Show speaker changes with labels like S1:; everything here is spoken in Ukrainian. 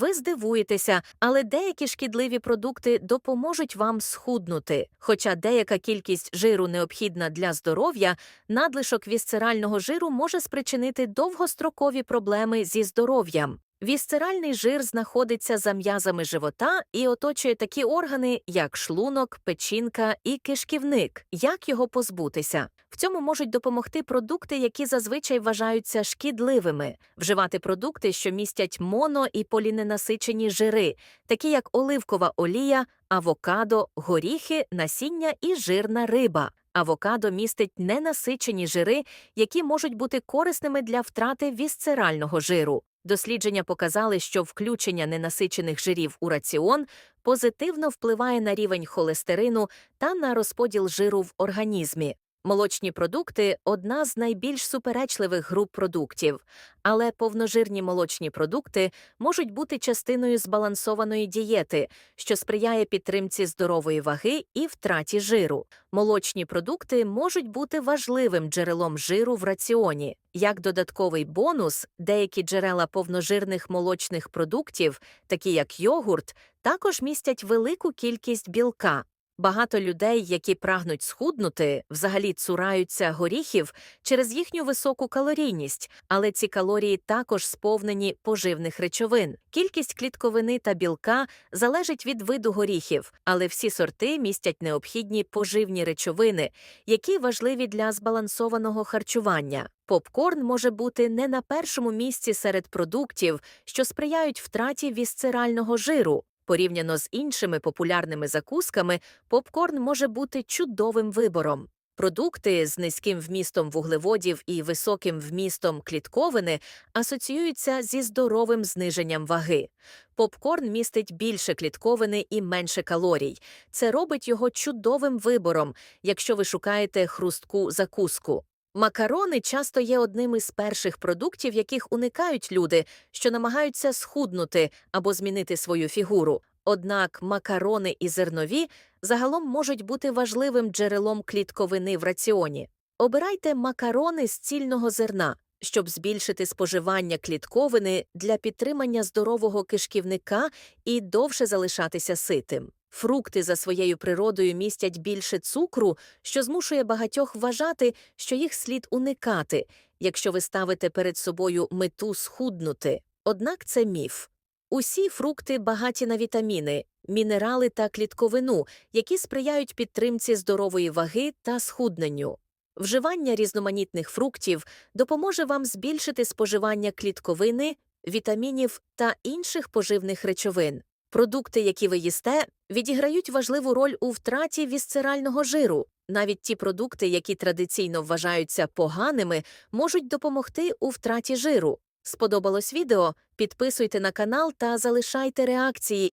S1: Ви здивуєтеся, але деякі шкідливі продукти допоможуть вам схуднути. Хоча деяка кількість жиру необхідна для здоров'я, надлишок вісцерального жиру може спричинити довгострокові проблеми зі здоров'ям. Вісцеральний жир знаходиться за м'язами живота і оточує такі органи, як шлунок, печінка і кишківник. Як його позбутися? В цьому можуть допомогти продукти, які зазвичай вважаються шкідливими, вживати продукти, що містять моно і поліненасичені жири, такі як оливкова олія, авокадо, горіхи, насіння і жирна риба. Авокадо містить ненасичені жири, які можуть бути корисними для втрати вісцерального жиру. Дослідження показали, що включення ненасичених жирів у раціон позитивно впливає на рівень холестерину та на розподіл жиру в організмі. Молочні продукти одна з найбільш суперечливих груп продуктів, але повножирні молочні продукти можуть бути частиною збалансованої дієти, що сприяє підтримці здорової ваги і втраті жиру. Молочні продукти можуть бути важливим джерелом жиру в раціоні. Як додатковий бонус, деякі джерела повножирних молочних продуктів, такі як йогурт, також містять велику кількість білка. Багато людей, які прагнуть схуднути, взагалі цураються горіхів через їхню високу калорійність, але ці калорії також сповнені поживних речовин. Кількість клітковини та білка залежить від виду горіхів, але всі сорти містять необхідні поживні речовини, які важливі для збалансованого харчування. Попкорн може бути не на першому місці серед продуктів, що сприяють втраті вісцерального жиру. Порівняно з іншими популярними закусками, попкорн може бути чудовим вибором. Продукти з низьким вмістом вуглеводів і високим вмістом клітковини асоціюються зі здоровим зниженням ваги. Попкорн містить більше клітковини і менше калорій. Це робить його чудовим вибором, якщо ви шукаєте хрустку закуску. Макарони часто є одним із перших продуктів, яких уникають люди, що намагаються схуднути або змінити свою фігуру. Однак макарони і зернові загалом можуть бути важливим джерелом клітковини в раціоні. Обирайте макарони з цільного зерна, щоб збільшити споживання клітковини для підтримання здорового кишківника і довше залишатися ситим. Фрукти за своєю природою містять більше цукру, що змушує багатьох вважати, що їх слід уникати, якщо ви ставите перед собою мету схуднути. Однак це міф. Усі фрукти багаті на вітаміни, мінерали та клітковину, які сприяють підтримці здорової ваги та схудненню. Вживання різноманітних фруктів допоможе вам збільшити споживання клітковини, вітамінів та інших поживних речовин. Продукти, які ви їсте, відіграють важливу роль у втраті вісцерального жиру. Навіть ті продукти, які традиційно вважаються поганими, можуть допомогти у втраті жиру. Сподобалось відео? Підписуйте на канал та залишайте реакції,